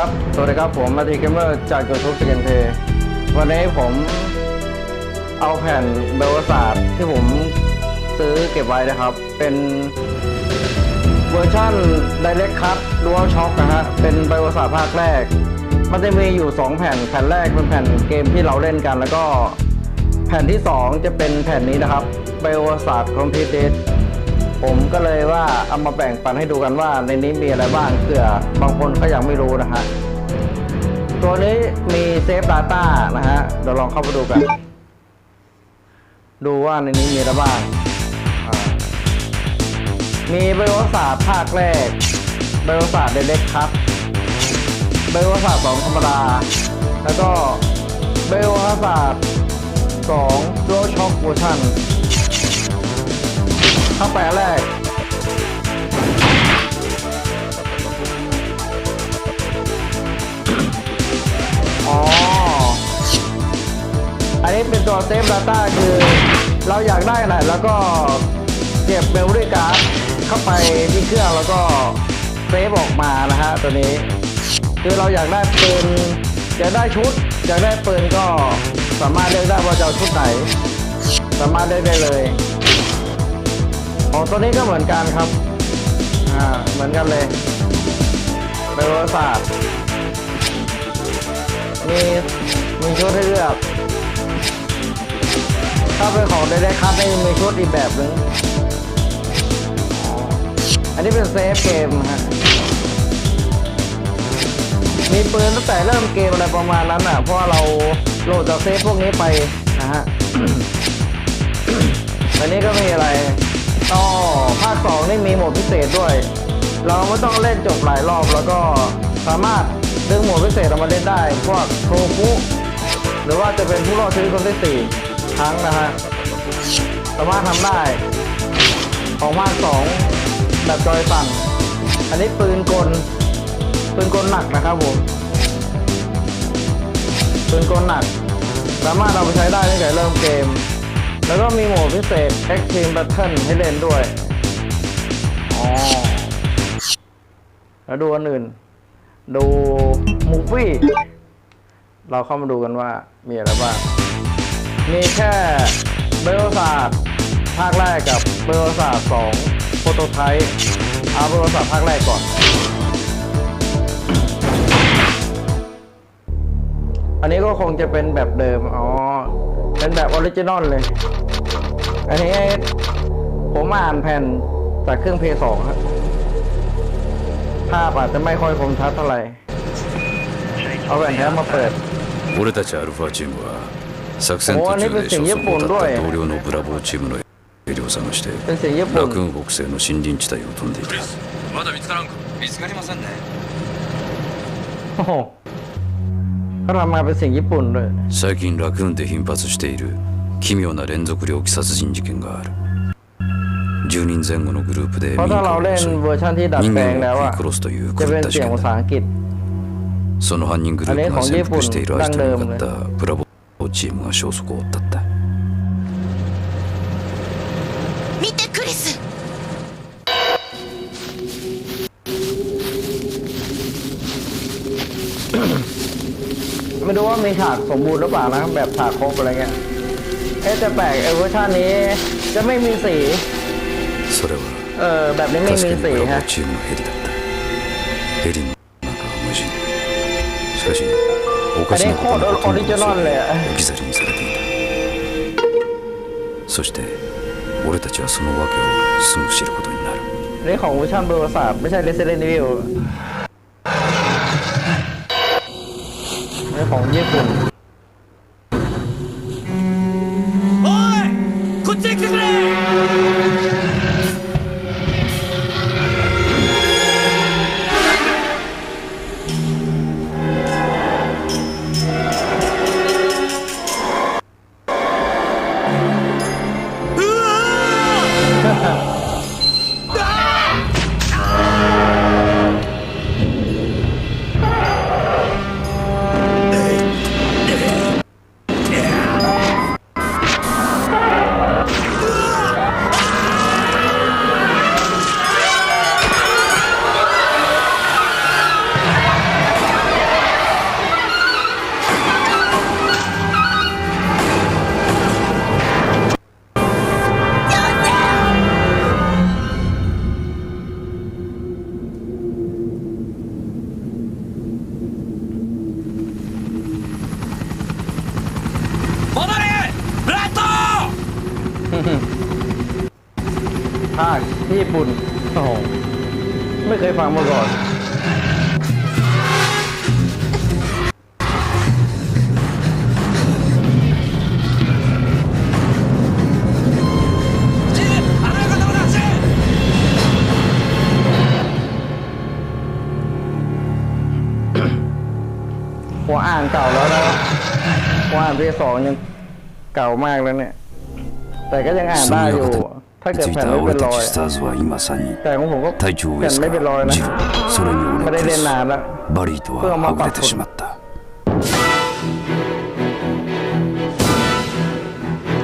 ครับ สวัสดีครับ ผมมาตีเกมเมอร์จากยูทูบสเกนเพย์วันนี้ผมเอาแผ่นเบลศาสตร์ที่ผมซื้อเก็บไว้นะครับ เป็นเวอร์ชั่น Direct Cut Dual Shock นะฮะ เป็นเบลศาสตร์ภาคแรก มันจะมีอยู่ 2 แผ่น แผ่นแรกเป็นแผ่นเกมที่เราเล่นกัน แล้วก็แผ่นที่ 2 จะเป็นแผ่นนี้นะครับเบลศาสตร์ Complete ผมก็เลยว่าเอามาแบ่งปันให้ดูกันว่าในนี้มีอะไรบ้างเผื่อบางคนก็ยังไม่รู้นะฮะตัวนี้มีเซฟ Data นะฮะเดี๋ยวลองเข้าไปดูกัน ดูว่าในนี้มีอะไรบ้าง มีไบโอศาสตร์ภาคแรกไบโอศาสตร์เด็กครับไบโอศาสตร์สองธรรมดา แล้วก็ไบโอศาสตร์สองโดช็อคเวอร์ชัน เข้าไปอันแรกอ๋อ อันนี้เป็นตัวเซฟ Data คือ เราอยากได้อะไรแล้วก็เก็บเมมโมรี่การ์ดเข้าไปที่เครื่องแล้วก็เซฟออกมานะฮะตัวนี้ คือเราอยากได้ปืนอยากได้ชุด อยากได้ปืนก็สามารถเลือกได้ว่าจะเอาชุดไหน สามารถเลือกได้เลย ของตัวนี้ก็เหมือนกันครับ อ่า เหมือนกันเลยไบโอศาสตร์มีมีชุดให้เลือก ถ้าเป็นของได้ได้คัดนี่มีชุดอีกแบบหนึ่งอ๋ออันนี้เป็นเซฟเกมฮะ มีปืนตั้งแต่เริ่มเกมอะไรประมาณนั้นอะ เพราะเราโหลดจากเซฟพวกนี้ไปนะฮะ อันนี้ก็ไมีอะไร อ๋อภาคสองนี่มีโหมดพิเศษด้วย เราไม่ต้องเล่นจบหลายรอบแล้วก็สามารถดึงโหมดพิเศษออกมาเล่นได้ พวกโทฟุหรือว่าจะเป็นผู้รอดชีวิตคนที่สี่ครั้งนะฮะสามารถทำได้ ของภาคสองแบบจอยสั่นอันนี้ปืนกล ปืนกลหนักนะครับผม ปืนกลหนัก สามารถเอาไปใช้ได้ตั้งแต่เริ่มเกม แล้วก็มีโหมดพิเศษ Extreme Battle ให้เล่นด้วย อ๋อ แล้วดูอันอื่น ดูมูฟี่ เราเข้ามาดูกันว่ามีอะไรบ้าง มีแค่เบลศาสตร์ภาคแรกกับเบลศาสตร์สองโปรโตไทป์เอาเบลศาสตร์ภาคแรกก่อน อันนี้ก็คงจะเป็นแบบเดิม อ๋อ เป็นแบบออริจินอลเลย อันนี้ผมอ่านแผ่นจากเครื่องเพย์สองครับภาพอาจจะไม่ค่อยคมชัดเท่าไหร่ เอาแผ่นแท้มาเปิด 俺たちアルファチームは作戦途中で消息を絶った同僚のブラボーチームのヘリを探して เป็นเสียงญี่ปุ่น ラクーン北西の森林地帯を飛んでいたまだ見つからんか見つかりませんね これまあ別に日本の最近ラクーンで頻発している奇妙な連続猟奇殺人事件がある。10人前後のグループで民家を襲い人間を食い殺すという狂った。事件だその犯人グループが潜伏しているアイストに向かったプラボチームが消息を絶った。ว่ามีฉากสมบูรณ์หรือเปล่านะ แบบฉากครบอะไรเงี้ย เอ๊ะแต่แปลกไอ้เวอร์ชันนี้จะไม่มีสี それは เออ แบบนี้ไม่ 確 มี かにブ สี ラボ ฮะ ーチームのヘリだったヘリの中は無人しかしおかしなことのほとんどの嘘が置き去りにされていたそして俺たちはその訳をすぐ知ることになる อันนี้ของเวอร์ชันเบอร์สามไม่ใช่ Resident Evil อั ของญี่ปุ่น ไม่เคยฟังมาก่อนว่าอ่านเก่าแล้วนะว่าอ่านเพลงสองยังเก่ามากแล้วเนี่ย แต่ก็ยังอ่านได้อยู่ いついた俺たちスターズは今さに隊長ウェスカー、ジル、それに俺クリス、バリーとははぐれてしまった。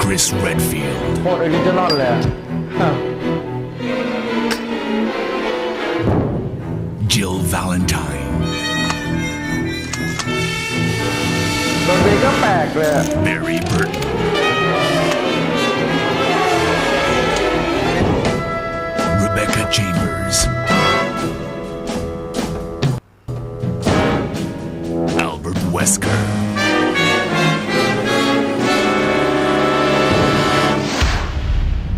クリス・レッフィールド。Jill Valentine. Mary Burton. Rebecca Chambers Albert Wesker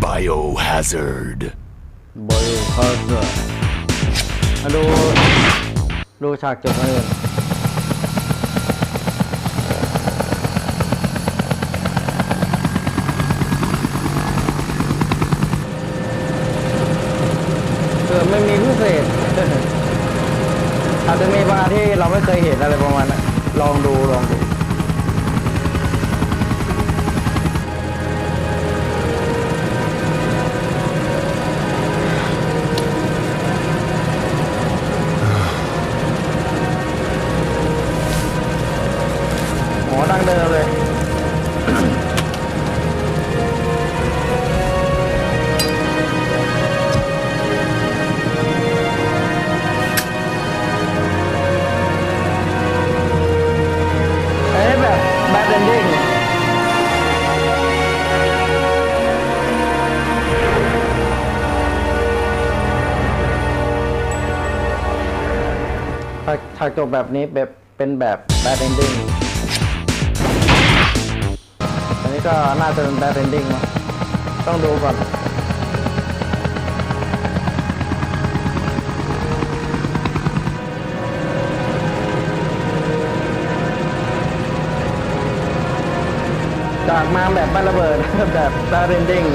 Biohazard บอยคอร์เซอร์มาดูดูฉากจบกันเลยเออไม่มีพิเศษ อาจจะมีบางอัน ที่เราไม่เคยเห็นอะไรประมาณนั้นลองดูลองดูากฉากจบแบบนี้แบบเป็นแบบแบดเดนดิ้งอันนี้ก็น่าจะเป็นแบดเดนดิ้งต้องดูก่อนจากมาแบบบ้านระเบิดแบบแบดเดนดิ้ง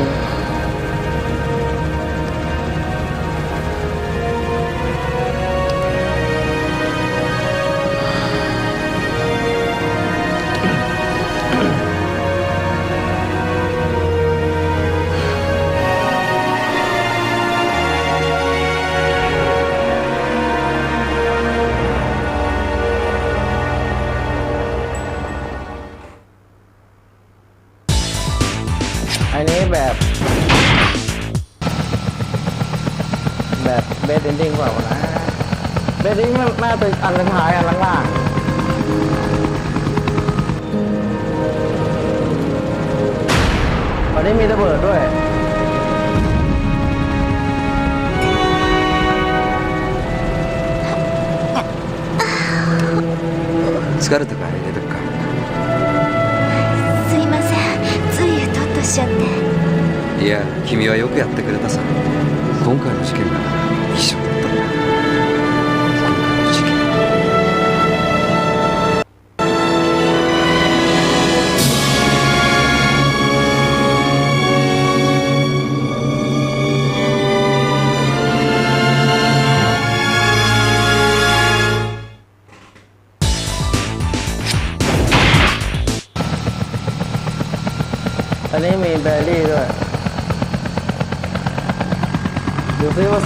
ดิ้งน่าจะอันสุดท้ายอัน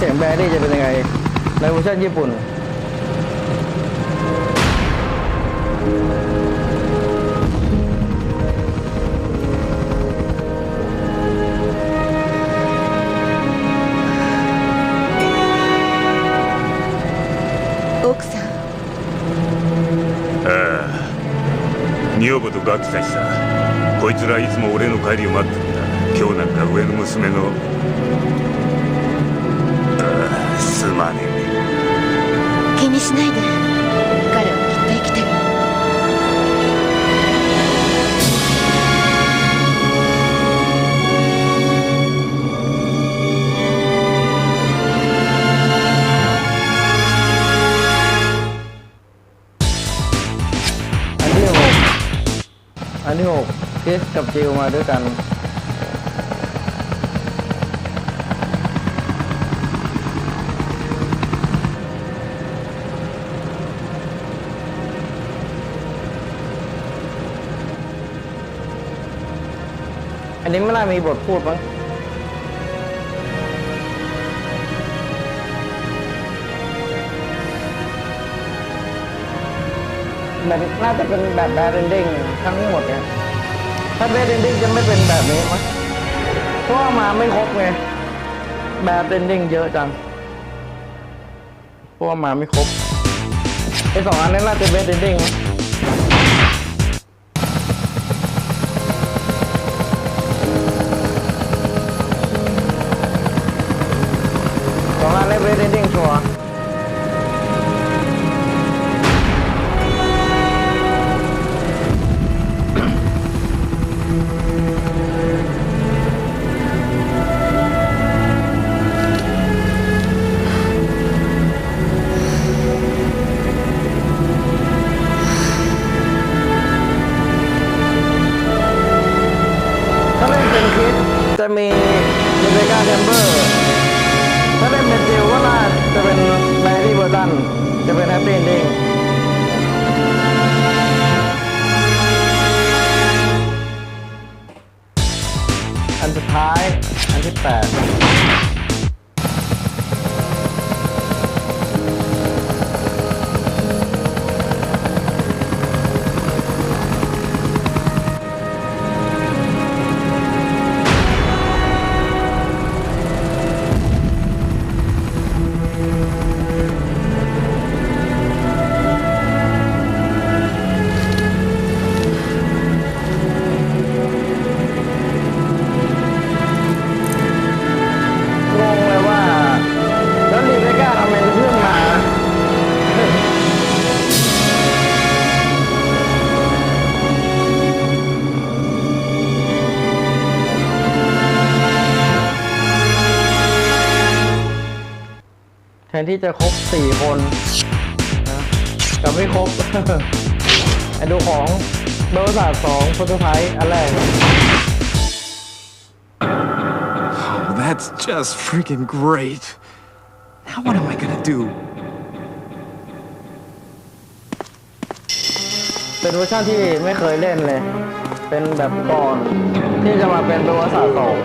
เสียงแบรี่จะเป็นยังไง ในเวอร์ชันญี่ปุ่น 奥さんああ女房とガキたちさこいつらいつも俺の帰りを待ってるんだ今日なんか上の娘の まあね気にしないで彼はきっと生きてるอันนี้หกอันที่หกคริสกับจิวมาด้วยกัน นนี้ไม่น่ามีบทพูดมั้งแบบน่าจะเป็นแบบแบดเอนดิ้งทั้งหมดเนี่ยถ้าแบดเอนดิ้งจะไม่เป็นแบบนี้มั้งเพราะว่ามาไม่ครบไงแบดเอนดิ้งเยอะจังเพราะว่ามาไม่ครบไอสองอันนี้น่าจะแบดเอนดิ้งมั้ง ท้าย อันที่ 8 นที่จะครบสี่คนนะกลับไม่ครบไอ้ดูของเบอร์ศาสตร์สองโปรโตไทป์อันแรก Oh, that's just freaking great. Now what am I gonna do? เป็นเวอร์ชันที่ไม่เคยเล่นเลย เป็นแบบก่อนที่จะมาเป็นประวัติศาสตร์สอง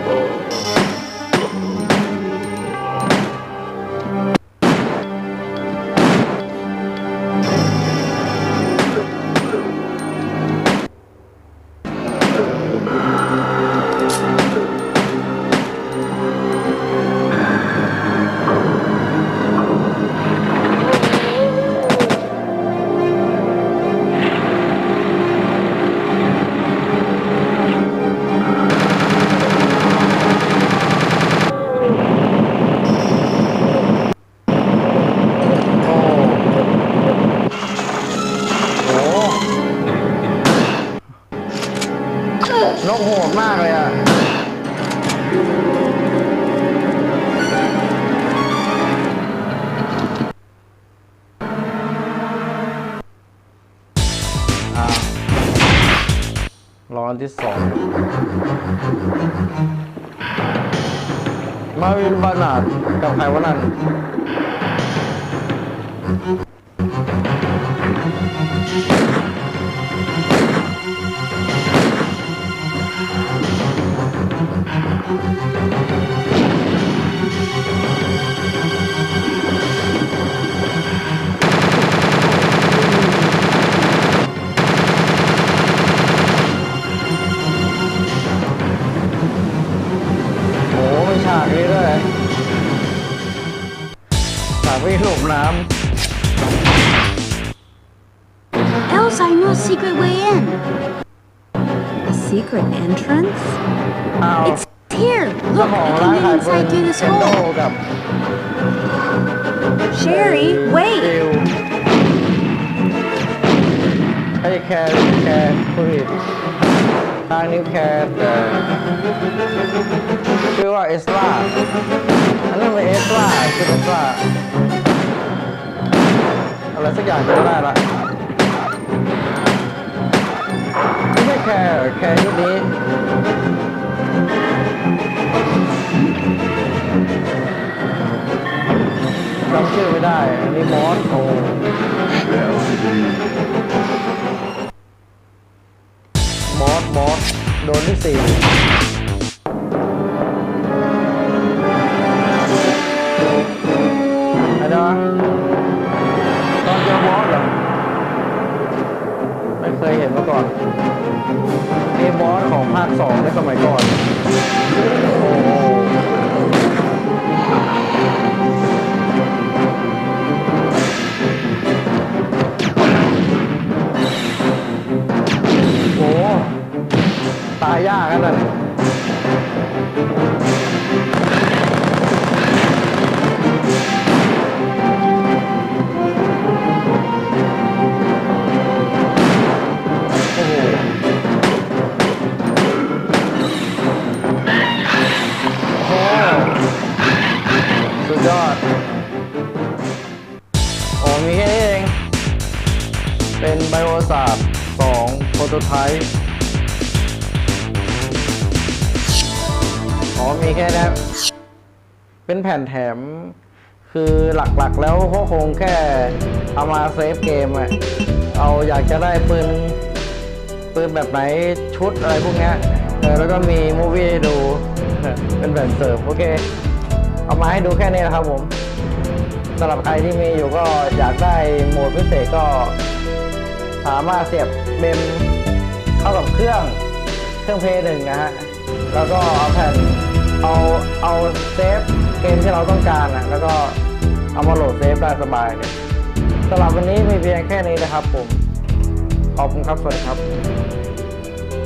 อาร้อนที่สองมาวินบานาดกับใครวะนั่นโหลบน้ Else I know a secret way in. A secret entrance? ำอ้าว It's here. เจ้า Look, ของ I ร้าน can ขาย get ปืน inside through this เซนโด hole. กับ Sherry, จิ wait. วไอ้แคร์แคร์ผู้ผิดทางนิ้วแคร์แต่ชื่อว่าเอสลาอันนั้นเป็นเอสลาชื่อเอสลา อะไรสักอย่างจำได้ละไม่ใช่แค่แค่ชุดนี้จำชื่อไม่ได้ อันนี้มอสโอมอสมอสโดนที่สี่ สองในสมัยก่อน 2โปรโตไทป์อ๋อมีแค่นี้เป็นแผ่นแถม คือหลักๆแล้วก็คงแค่เอามาเซฟเกมอะเอาอยากจะได้ปืน ปืนแบบไหนชุดอะไรพวกนี้แล้วก็มีมูวี่ดู เป็นแบบเสริมโอเค เอามาให้ดูแค่นี้นะครับผมสำหรับใครที่มีอยู่ก็อยากได้โหมดพิเศษก็สามารถเสียบเมม เข้ากับเครื่องเครื่องเพย์หนึ่งนะฮะแล้วก็เอาแผ่นเอาเอาเซฟเกมที่เราต้องการนะแล้วก็เอามาโหลดเซฟได้สบายเลยสำหรับวันนี้มีเพียงแค่นี้นะครับผมขอบคุณครับสวัสดีครับ